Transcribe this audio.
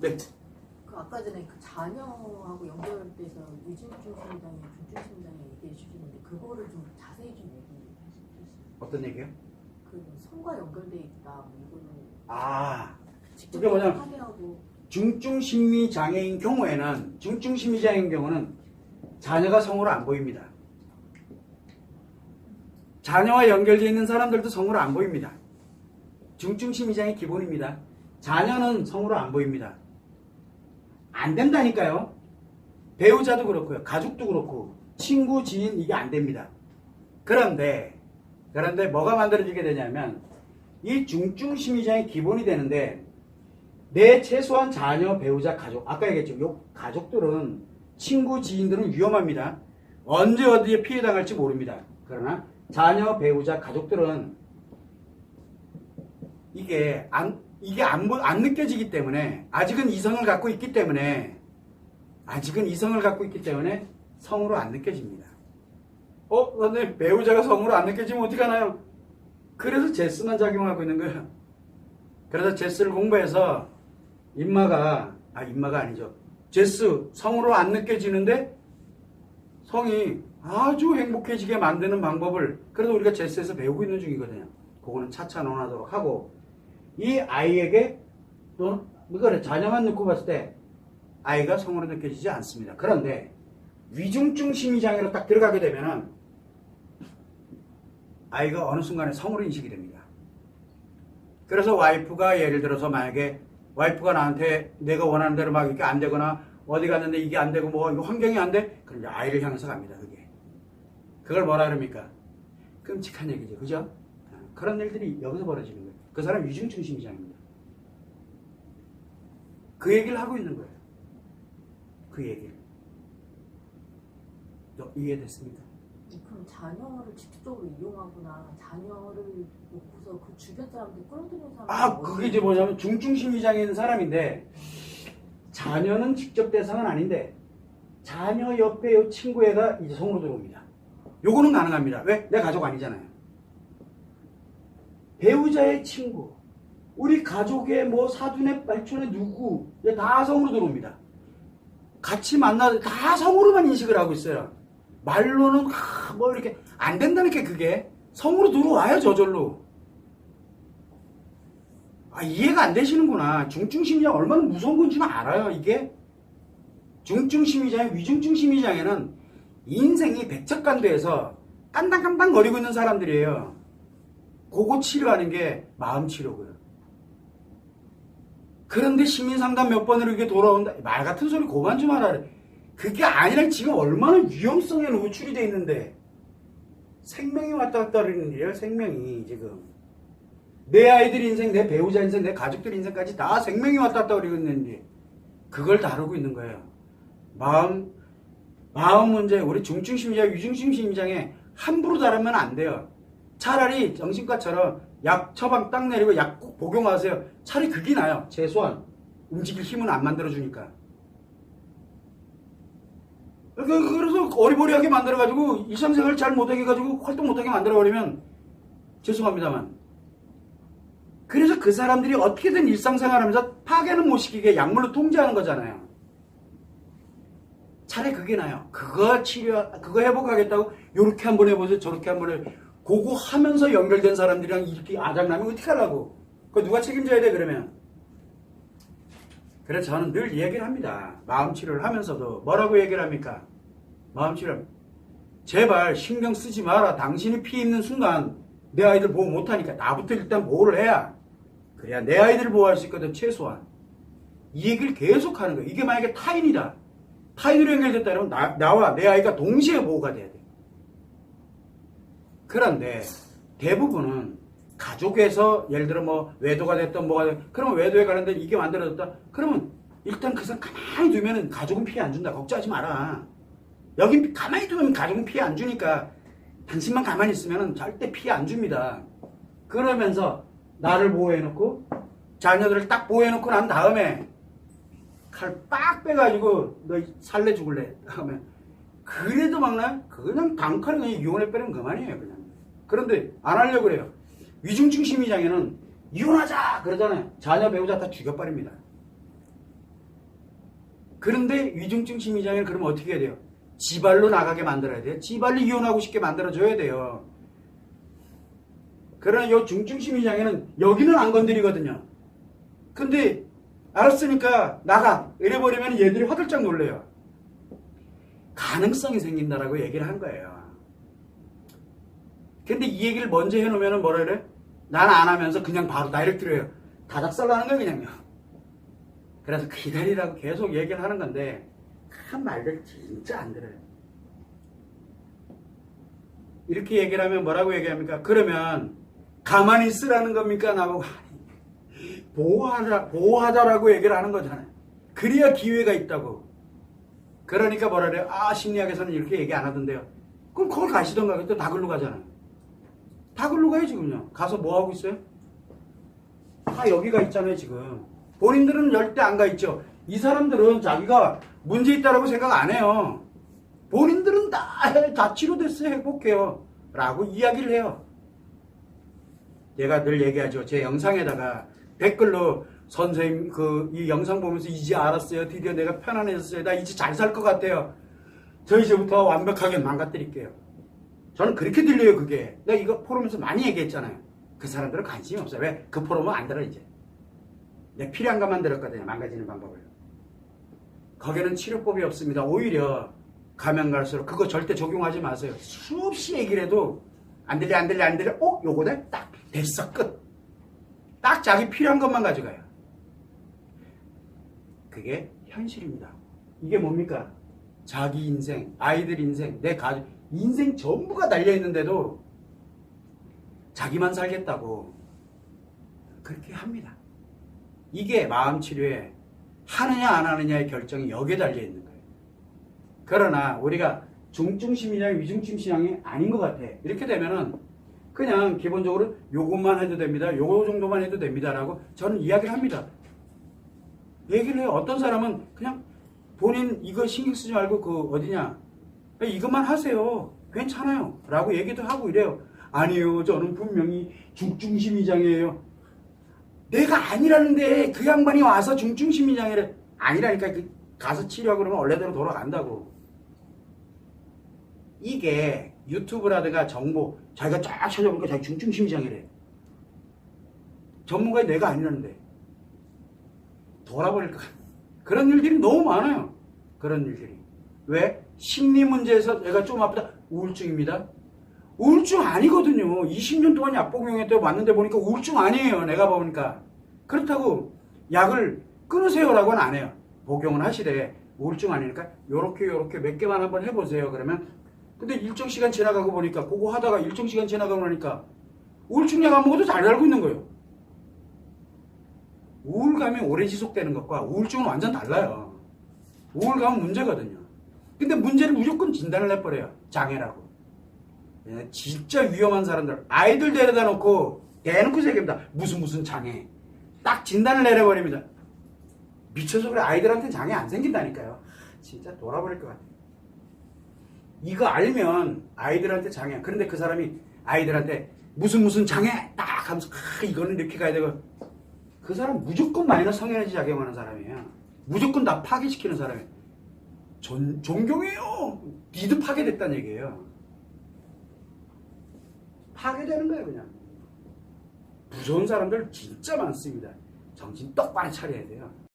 네. 그 아까 전에 그 자녀하고 연결돼서 위중증 심장이 중증 심장이 얘기해 주셨는데 그거를 좀 자세히 좀 얘기해 주세요. 어떤 얘기요? 그 성과 연결돼 있다 뭐 이거는 아, 직접 그게 뭐냐면 확인하고 중증 심리 장애인 경우에는 중증 심리 장애인 경우는 자녀가 성으로 안 보입니다. 자녀와 연결되어 있는 사람들도 성으로 안 보입니다. 중증 심리 장애 기본입니다. 자녀는 성으로 안 보입니다. 안 된다니까요. 배우자도 그렇고요. 가족도 그렇고 친구, 지인 이게 안 됩니다. 그런데 그런데 뭐가 만들어지게 되냐면 이 중증 심리 장애 기본이 되는데 내 최소한 자녀, 배우자, 가족. 아까 얘기했죠. 요 가족들은 친구, 지인들은 위험합니다. 언제 어디에 피해 당할지 모릅니다. 그러나 자녀, 배우자, 가족들은 이게 안 이게 안, 보- 안 느껴지기 때문에 아직은 이성을 갖고 있기 때문에 아직은 이성을 갖고 있기 때문에 성으로 안 느껴집니다. 어, 근데 배우자가 성으로 안 느껴지면 어떡하나요? 그래서 제스만 작용하고 있는 거예요. 그래서 제스를 공부해서 인마가 아 인마가 아니죠. 제스 성으로 안 느껴지는데 성이 아주 행복해지게 만드는 방법을 그래도 우리가 제스에서 배우고 있는 중이거든요. 그거는 차차 논하도록 하고 이 아이에게 또 그래 자녀만 놓고 봤을 때 아이가 성으로 느껴지지 않습니다. 그런데 위중증 심리장애로 딱 들어가게 되면은 아이가 어느 순간에 성으로 인식이 됩니다. 그래서 와이프가 예를 들어서 만약에 와이프가 나한테 내가 원하는 대로 막 이렇게 안 되거나 어디 갔는데 이게 안 되고 뭐 이거 환경이 안 돼? 그럼 이제 아이를 향해서 갑니다. 그게. 그걸 뭐라 그럽니까? 끔찍한 얘기죠. 그죠? 아, 그런 일들이 여기서 벌어지는 거예요. 그 사람 위중증 심리장입니다. 그 얘기를 하고 있는 거예요. 그 얘기를. 너 이해됐습니까? 그럼 자녀를 직접적으로 이용하거나 자녀를 놓고서 그 주변 사람들 끌어들이는 사람 아, 그게 이제 뭐냐면 중증 심리장애인 사람인데 자녀는 직접 대상은 아닌데 자녀 옆에 요 친구 애가 이제 성으로 들어옵니다. 요거는 가능합니다. 왜? 내 가족 아니잖아요. 배우자의 친구, 우리 가족의 뭐 사돈의 발촌의 누구 다 성으로 들어옵니다. 같이 만나도 다 성으로만 인식을 하고 있어요. 말로는 하, 뭐 이렇게 안 된다니까 그게 성으로 들어와요 저절로. 아, 이해가 안 되시는구나. 중증 심리장 얼마나 무서운 건지는 알아요, 이게? 중증 심리장애, 위중증 심리장애는 인생이 백척간도에서 깐당깐당 거리고 있는 사람들이에요. 그거 치료하는 게 마음 치료고요. 그런데 시민상담 몇 번을 이렇게 돌아온다. 말 같은 소리 그만 좀 하라. 그게 아니라 지금 얼마나 위험성에 노출이 돼 있는데 생명이 왔다 갔다 하는 일이에요, 생명이 지금. 내 아이들 인생, 내 배우자 인생, 내 가족들 인생까지 다 생명이 왔다 갔다 그러고 있는데 그걸 다루고 있는 거예요. 마음, 마음 문제, 우리 중증 심리자, 위중증 심리장에 함부로 다루면 안 돼요. 차라리 정신과처럼 약 처방 딱 내리고 약 꼭 복용하세요. 차라리 그게 나요. 최소한 움직일 힘은 안 만들어주니까. 그- 그래서 어리버리하게 만들어가지고 일상생활 잘 못하게 해가지고 활동 못하게 만들어버리면 죄송합니다만 그래서 그 사람들이 어떻게든 일상생활 하면서 파괴는 못 시키게 약물로 통제하는 거잖아요. 차라리 그게 나요. 그거 치료, 그거 회복하겠다고 요렇게 한번 해보세요. 저렇게 한번 해. 그거 하면서 연결된 사람들이랑 이렇게 아작나면 어떻게 하려고? 그거 누가 책임져야 돼 그러면? 그래서 저는 늘 얘기를 합니다. 마음 치료를 하면서도 뭐라고 얘기를 합니까? 마음 치료. 제발 신경 쓰지 마라. 당신이 피 있는 순간 내 아이들 보호 못하니까 나부터 일단 보호를 해야 그래야 내 아이들을 보호할 수 있거든 최소한 이 얘기를 계속 하는 거예요. 이게 만약에 타인이다. 타인으로 연결됐다 그러면 나, 나와 내 아이가 동시에 보호가 돼야 돼. 그런데 대부분은 가족에서 예를 들어 뭐 외도가 됐던 뭐가 됐 그러면 외도에 관련된 이게 만들어졌다. 그러면 일단 그 사람 가만히 두면은 가족은 피해 안 준다. 걱정하지 마라. 여긴 가만히 두면 가족은 피해 안 주니까 당신만 가만히 있으면 절대 피해 안 줍니다. 그러면서 나를 보호해 놓고 자녀들을 딱 보호해 놓고 난 다음에 칼 빡 빼가지고 너 살래 죽을래 하면 그래도 막나 그냥 단칼에 그냥 이혼해 빼면 그만이에요 그냥. 그런데 안 하려고 그래요. 위중증 심리장애는 이혼하자 그러잖아요. 자녀 배우자 다 죽여버립니다. 그런데 위중증 심리장애는 그러면 어떻게 해야 돼요? 지발로 나가게 만들어야 돼요. 지발로 이혼하고 싶게 만들어줘야 돼요. 그러나 이 중증 심리장애는 여기는 안 건드리거든요. 근데 알았으니까 나가 이래버리면 얘들이 화들짝 놀래요. 가능성이 생긴다라고 얘기를 한 거예요. 근데 이 얘기를 먼저 해놓으면 뭐라 그래? 난 안 하면서 그냥 바로 다이렉트로 하는 거예요, 그냥요. 그래서 기다리라고 계속 얘기를 하는 건데, 한 말들 진짜 안 들어요. 이렇게 얘기를 하면 뭐라고 얘기합니까? 그러면 가만히 있으라는 겁니까? 나보고 보호하자, 보호하자라고 얘기를 하는 거잖아요. 그래야 기회가 있다고. 그러니까 뭐라 그래요? 아, 심리학에서는 이렇게 얘기 안 하던데요. 그럼 거기 가시던가. 또 다글로 가잖아요. 다 글로 가요, 지금요. 가서 뭐 하고 있어요? 다 여기가 있잖아요, 지금. 본인들은 절대 안 가 있죠. 이 사람들은 자기가 문제 있다라고 생각 안 해요. 본인들은 다, 해, 다 치료됐어요. 행복해요. 라고 이야기를 해요. 제가 늘 얘기하죠. 제 영상에다가 댓글로 선생님 그 이 영상 보면서 이제 알았어요. 드디어 내가 편안해졌어요. 나 이제 잘 살 것 같아요. 저 이제부터 완벽하게 망가뜨릴게요. 저는 그렇게 들려요, 그게. 내가 이거 포럼에서 많이 얘기했잖아요. 그 사람들은 관심이 없어요. 왜? 그 포럼은 안 들어, 이제. 내 필요한 것만 들었거든요. 망가지는 방법을. 거기는 치료법이 없습니다. 오히려 가면 갈수록 그거 절대 적용하지 마세요. 수없이 얘기를 해도 안 들려, 안 들려, 안 들려. 어? 요거네? 딱 됐어, 끝. 딱 자기 필요한 것만 가져가요. 그게 현실입니다. 이게 뭡니까? 자기 인생, 아이들 인생, 내 가족, 인생 전부가 달려있는데도 자기만 살겠다고 그렇게 합니다. 이게 마음 치료에 하느냐 안 하느냐의 결정이 여기에 달려있는 거예요. 그러나 우리가 중증 심리장애, 위중증 심리장애 아닌 것 같아. 이렇게 되면은 그냥 기본적으로 요것만 해도 됩니다. 요거 정도만 해도 됩니다라고 저는 이야기를 합니다. 얘기를 해요. 어떤 사람은 그냥 본인 이거 신경 쓰지 말고 그 어디냐 이것만 하세요. 괜찮아요. 라고 얘기도 하고 이래요. 아니요. 저는 분명히 중증심이장애예요. 내가 아니라는데 그 양반이 와서 중증심이장애를 아니라니까 그 가서 치료하고 그러면 원래대로 돌아간다고. 이게 유튜브라든가 정보 자기가 쫙 찾아보니까 자기 중증심이장애래. 전문가의 내가 아니라는데. 돌아버릴 것 같아. 그런 일들이 너무 많아요. 그런 일들이. 왜? 심리 문제에서 내가 좀 아프다. 우울증입니다. 우울증 아니거든요. 20년 동안 약 복용했다고 왔는데 보니까 우울증 아니에요. 내가 보니까. 그렇다고 약을 끊으세요라고는 안 해요. 복용은 하시되 우울증 아니니까 요렇게 요렇게 몇 개만 한번 해보세요. 그러면 근데 일정 시간 지나가고 보니까 그거 하다가 일정 시간 지나가고 나니까 우울증 약 안 먹어도 잘 알고 있는 거예요. 우울감이 오래 지속되는 것과 우울증은 완전 달라요. 우울감은 문제거든요. 근데 문제를 무조건 진단을 해버려요. 장애라고. 예, 진짜 위험한 사람들. 아이들 데려다 놓고 대놓고 얘기합니다. 무슨 무슨 장애. 딱 진단을 내려버립니다. 미쳐서 그래. 아이들한테 장애 안 생긴다니까요. 진짜 돌아버릴 것 같아요. 이거 알면 아이들한테 장애. 그런데 그 사람이 아이들한테 무슨 무슨 장애 딱 하면서 아, 이거는 이렇게 가야 되고 그 사람 무조건 마이너스 성에너지 작용하는 사람이에요. 무조건 다 파괴시키는 사람이에요. 존, 존경해요. 니도 파괴됐다는 얘기예요. 파괴되는 거예요, 그냥. 무서운 사람들 진짜 많습니다. 정신 똑바로 차려야 돼요.